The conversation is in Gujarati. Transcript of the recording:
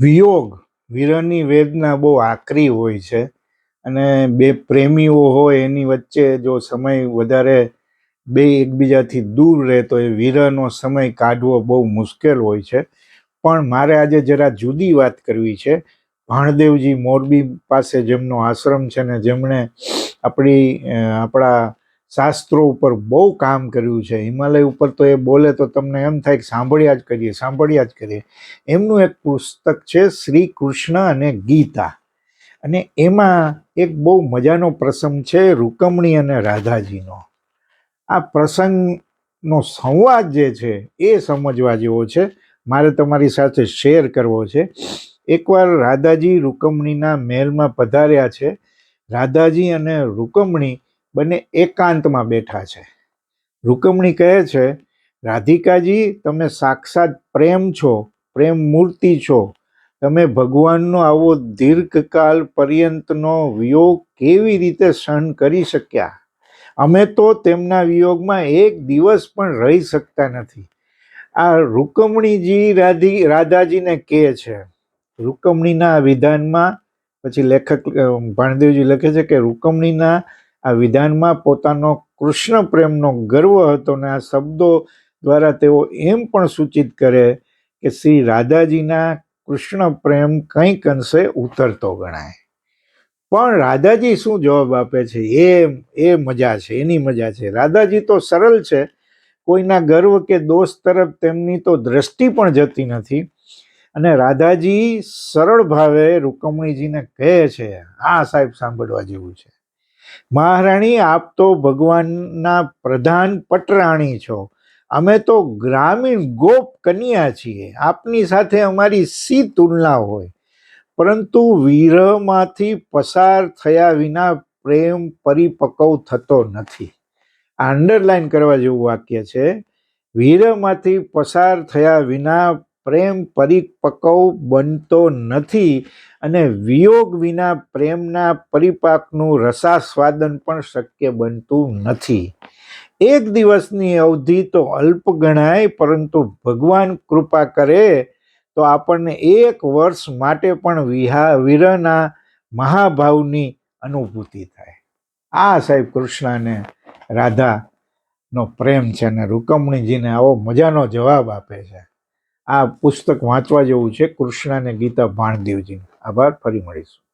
વિયોગ વીરની વેદના બહુ આકરી હોય છે અને બે પ્રેમીઓ હોય એની વચ્ચે જો સમય વધારે બે એકબીજાથી દૂર રહે તો એ વિરહનો સમય કાઢવો બહુ મુશ્કેલ હોય છે. પણ મારે આજે જરા જુદી વાત કરવી છે. ભાણદેવજી મોરબી પાસે જેમનો આશ્રમ છે ને જેમણે આપણી આપણા શાસ્ત્રો ઉપર બહુ કામ કર્યું છે. હિમાલય ઉપર તો એ બોલે તો તમને એમ થાય કે સાંભળ્યા જ કરીએ, સાંભળ્યા જ કરીએ. એમનું એક પુસ્તક છે શ્રી કૃષ્ણ અને ગીતા. અને એમાં એક બહુ મજાનો પ્રસંગ છે રૂકમણી અને રાધાજીનો. આ પ્રસંગનો સંવાદ જે છે એ સમજવા જેવો છે. મારે તમારી સાથે શેર કરવો છે. એકવાર રાધાજી રૂકમણીના મહેલમાં પધાર્યા છે. રાધાજી અને રૂકમણી બંને એકાંતમાં બેઠા છે. રૂકમણી કહે છે, રાધિકાજી, તમે સાક્ષાત પ્રેમ છો, પ્રેમ મૂર્તિ છો. તમે ભગવાનનો આવો દીર્ઘકાલ પર્યંતનો વિયોગ કેવી રીતે સહન કરી શક્યા? અમે તો તેમના વિયોગમાં એક દિવસ પણ રહી શકતા નથી. આ રૂકમણીજી રાધી, રાધાજીને કહે છે. રૂકમણીના વિધાનમાં, પછી લેખક ભાણદેવજી લખે છે કે રૂકમણીના આ વિધાનમાં પોતાનો કૃષ્ણ પ્રેમનો ગર્વ હતો ને આ શબ્દો દ્વારા તેઓ એમ પણ સૂચિત કરે કે શ્રી રાધાજીના કૃષ્ણ પ્રેમ કંઈક અંશે ઉતરતો ગણાય. પણ રાધાજી શું જવાબ આપે છે? એ એ મજા છે, એની મજા છે. રાધાજી તો સરળ છે. કોઈના ગર્વ કે દોષ તરફ તેમની તો દ્રષ્ટિ પણ જતી નથી. અને રાધાજી સરળ ભાવે રૂકમણીજીને કહે છે, હા સાહેબ, સાંભળવા જેવું છે. મહારાણી, આપ તો ભગવાનના પ્રધાન પટરાણી છો. અમે તો ગ્રામીણ ગોપ કન્યા છીએ. આપની સાથે અમારી સી તુલના હોય. પરંતુ વિરહમાંથી પસાર થયા વિના પ્રેમ પરિપક્વ થતો નથી. આ અંડરલાઈન કરવા જેવું વાક્ય છે. વિરહમાંથી પસાર થયા વિના પ્રેમ પરિપક્વ બનતો નથી અને વિયોગ વિના પ્રેમના પરિપાકનું રસાસ્વાદન પણ શક્ય બનતું નથી. એક દિવસની અવધિ તો અલ્પ ગણાય, પરંતુ ભગવાન કૃપા કરે તો આપણને એક વર્ષ માટે પણ વિહા, વિરહના મહાભાવની અનુભૂતિ થાય. આ સાહેબ કૃષ્ણ અને રાધાનો પ્રેમ છે અને રૂકમણીજીને આવો મજાનો જવાબ આપે છે. આ પુસ્તક વાંચવા જેવું છે કૃષ્ણ અને ગીતા ભાણદેવજી આભાર. ફરી મળીશું.